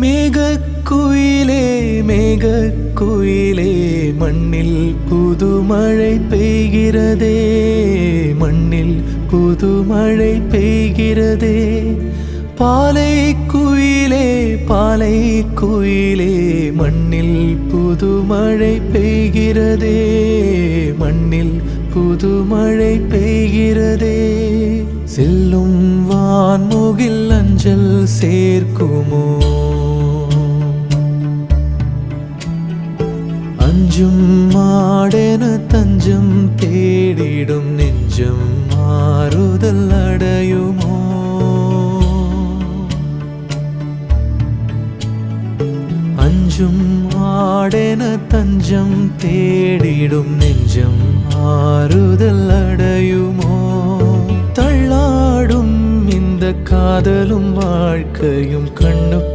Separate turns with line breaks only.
மேகக்குயிலே மேகக்குயிலே மண்ணில் புது மழை பெய்கிறதே மண்ணில் புது மழை பெய்கிறதே. பாலை குயிலே பாலை குயிலே மண்ணில் புது மழை பெய்கிறதே மண்ணில் புது மழை பெய்கிறதே. செல்லும் வான்முகில் அஞ்சல் சேர்க்குமோ? அஞ்சும் மாடென தஞ்சம் தேடிடும் நெஞ்சம் மாறுதல் அடையுமோ? அஞ்சும் ஆடென தஞ்சம் தேடிடும் நெஞ்சம் ஆறுதல் காதலும் வாழ்க்கையும் கண்ணுக்கு